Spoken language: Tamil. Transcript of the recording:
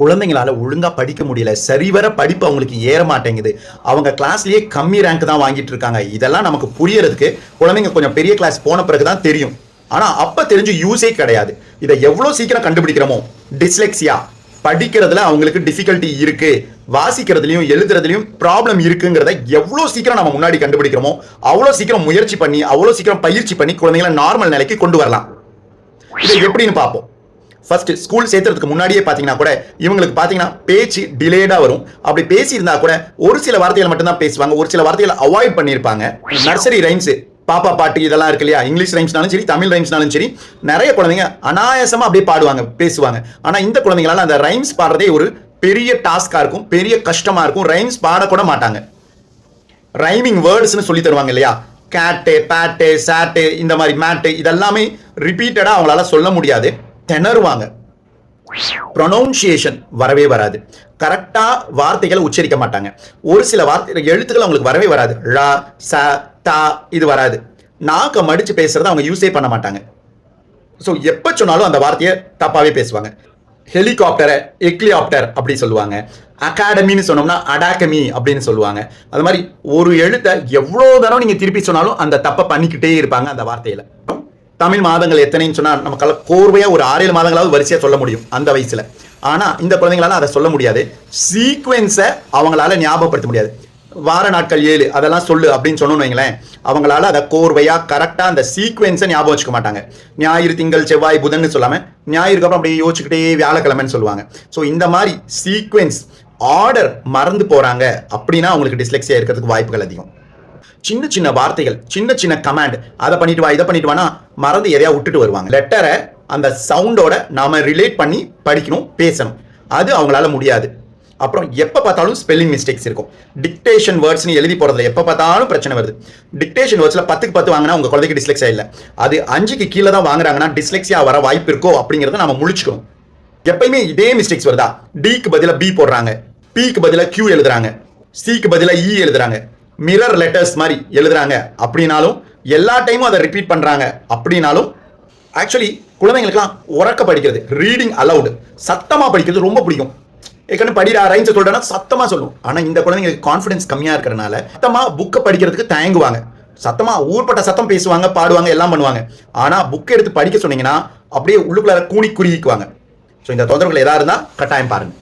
குழந்தைங்களால ஒழுங்காக படிக்க முடியல சரிவர படிப்பு அவங்களுக்கு ஏற மாட்டேங்குது. அவங்க கிளாஸ்லேயே கம்மி ரேங்க் தான் வாங்கிட்டு இருக்காங்க. இதெல்லாம் நமக்கு புரியறதுக்கு குழந்தைங்க கொஞ்சம் பெரிய கிளாஸ் போன பிறகு தான் தெரியும். ஆனால் அப்போ தெரிஞ்சு யூஸே கிடையாது. இதை எவ்வளோ சீக்கிரம் கண்டுபிடிக்கிறோமோ? டிஸ்லெக்ஸியா படிக்கிறதுல அவங்களுக்கு டிஃபிகல்ட்டி இருக்கு. வாசிக்கிறதுலையும் எழுதுறதுலையும் ப்ராப்ளம் இருக்குங்கிறத எவ்வளோ சீக்கிரம் நம்ம முன்னாடி கண்டுபிடிக்கிறோமோ அவ்வளோ சீக்கிரம் முயற்சி பண்ணி அவ்வளோ சீக்கிரம் பயிற்சி பண்ணி குழந்தைங்களை நார்மல் நிலைக்கு கொண்டு வரலாம். இதை எப்படின்னு பார்ப்போம். ஃபர்ஸ்ட் ஸ்கூல் சேர்த்துறதுக்கு முன்னாடியே பார்த்தீங்கன்னா கூட இவங்களுக்கு பார்த்தீங்கன்னா பேச்சு டிலேடாக வரும். அப்படி பேசியிருந்தா கூட ஒரு சில வார்த்தைகள் மட்டும்தான் பேசுவாங்க. ஒரு சில வார்த்தைகளை அவாய்ட் பண்ணியிருப்பாங்க. நர்சரி ரைம்ஸ் பாப்பா பாட்டு இதெல்லாம் இருக்கு இல்லையா? இங்கிலீஷ் ரைம்ஸ்னாலும் சரி தமிழ் ரைம்ஸ்னாலும் சரி நிறைய குழந்தைங்க அனாயாசமாக அப்படியே பாடுவாங்க பேசுவாங்க. ஆனால் இந்த குழந்தைங்களால அந்த ரைம்ஸ் பாடுறதே ஒரு பெரிய டாஸ்காக இருக்கும் பெரிய கஷ்டமாக இருக்கும். ரைம்ஸ் பாடக்கூட மாட்டாங்க. ரைமிங் வேர்ட்ஸ்னு சொல்லி தருவாங்க இல்லையா? கேட்டு பேட்டு சாட்டு இந்த மாதிரி மேட்டு இதெல்லாமே ரிப்பீட்டடாக அவங்களால சொல்ல முடியாது. திணறுவாங்க. ப்ரொனவுன்சியேஷன் வரவே வராது. கரெக்டாக வார்த்தைகளை உச்சரிக்க மாட்டாங்க. ஒரு சில வார்த்தை எழுத்துக்கள் அவங்களுக்கு வரவே வராது. ழா ச தா இது வராது. நாக்க மடிச்சு பேசுறத அவங்க யூஸே பண்ண மாட்டாங்க. ஸோ எப்போ சொன்னாலும் அந்த வார்த்தையை தப்பாகவே பேசுவாங்க. ஹெலிகாப்டரை எக்லியாப்டர் அப்படின்னு சொல்லுவாங்க. அகாடமின்னு சொன்னோம்னா அடாகமி அப்படின்னு சொல்லுவாங்க. அது மாதிரி ஒரு எழுத்தை எவ்வளோ தடவை நீங்கள் திருப்பி சொன்னாலும் அந்த தப்பை பண்ணிக்கிட்டே இருப்பாங்க அந்த வார்த்தையில். தமிழ் மாதங்கள் எத்தனைன்னு சொன்னால் நமக்கு கோர்வையாக ஒரு ஆறு ஏழு மாதங்களாவது வரிசையாக சொல்ல முடியும் அந்த வயசில். ஆனால் இந்த குழந்தைங்களால அதை சொல்ல முடியாது. சீக்வென்ஸை அவங்களால ஞாபகப்படுத்த முடியாது. வார நாட்கள் ஏழு அதெல்லாம் சொல்லு அப்படின்னு சொன்னோம்னு வைங்களேன் அவங்களால அதை கோர்வையாக கரெக்டாக அந்த சீக்வென்ஸை ஞாபகம் வச்சுக்க மாட்டாங்க. ஞாயிறு திங்கள் செவ்வாய் புதன்னு சொல்லாமல் ஞாயிறுக்கு அப்புறம் அப்படியே யோசிச்சுக்கிட்டே வியாழக்கிழமைன்னு சொல்லுவாங்க. ஸோ இந்த மாதிரி சீக்வென்ஸ் ஆர்டர் மறந்து போகிறாங்க அப்படின்னா அவங்களுக்கு டிஸ்லெக்சியா இருக்கிறதுக்கு வாய்ப்புகள் அதிகம். சின்ன சின்ன வார்த்தைகள் சின்ன சின்ன கமாண்ட் அதை பண்ணிட்டு வா இதை பண்ணிட்டு வானா மறந்து எதையா விட்டுட்டு வருவாங்க. லெட்டரை அந்த சவுண்டோட நாம ரிலேட் பண்ணி படிக்கணும் பேசணும். அது அவங்களால முடியாது. அப்புறம் எப்போ பார்த்தாலும் ஸ்பெல்லிங் மிஸ்டேக்ஸ் இருக்கும். டிக்டேஷன் வேர்ட்ஸ்னு எழுதி போகிறதுல எப்போ பார்த்தாலும் பிரச்சனை வருது. டிக்டேஷன் வேர்ட்ஸில் பத்துக்கு பத்து வாங்கினா உங்கள் குழந்தைக்கு டிஸ்லெக்ஸியா இல்லை. அது அஞ்சுக்கு கீழே தான் வாங்குறாங்கன்னா டிஸ்லெக்ஸியா வர வாய்ப்பு இருக்கோ அப்படிங்கிறத நம்ம முழிச்சுக்கணும். எப்பயுமே இதே மிஸ்டேக்ஸ் வருதா? டிக்கு பதிலாக பி போடுறாங்க. பிக்கு பதிலாக கியூ எழுதுறாங்க. சிக்கு பதிலாக இ e எழுதுறாங்க. மிரர் லெட்டர்ஸ் மாதிரி எழுதுறாங்க. அப்படின்னாலும் எல்லா டைமும் அதை ரிப்பீட் பண்ணுறாங்க அப்படின்னாலும் ஆக்சுவலி குழந்தைங்களுக்குலாம் உறக்க படிக்கிறது ரீடிங் அலவுடு சத்தமாக படிக்கிறது ரொம்ப பிடிக்கும். ஏற்கனவே படிடா ரைன்ஸை சொல்கிறேன்னா சத்தமாக சொல்லும். ஆனால் இந்த குழந்தைங்களுக்கு கான்ஃபிடன்ஸ் கம்மியாக இருக்கிறனால சத்தமாக புக்கை படிக்கிறதுக்கு தயங்குவாங்க. சத்தமாக ஊர்பட்ட சத்தம் பேசுவாங்க பாடுவாங்க எல்லாம் பண்ணுவாங்க. ஆனால் புக்கை எடுத்து படிக்க சொன்னீங்கன்னா அப்படியே உள்ளுக்குள்ள கூணி குறுகிக்குவாங்க. ஸோ இந்த தொந்தரவுகள் எதா இருந்தால் கட்டாயம் பாருங்கள்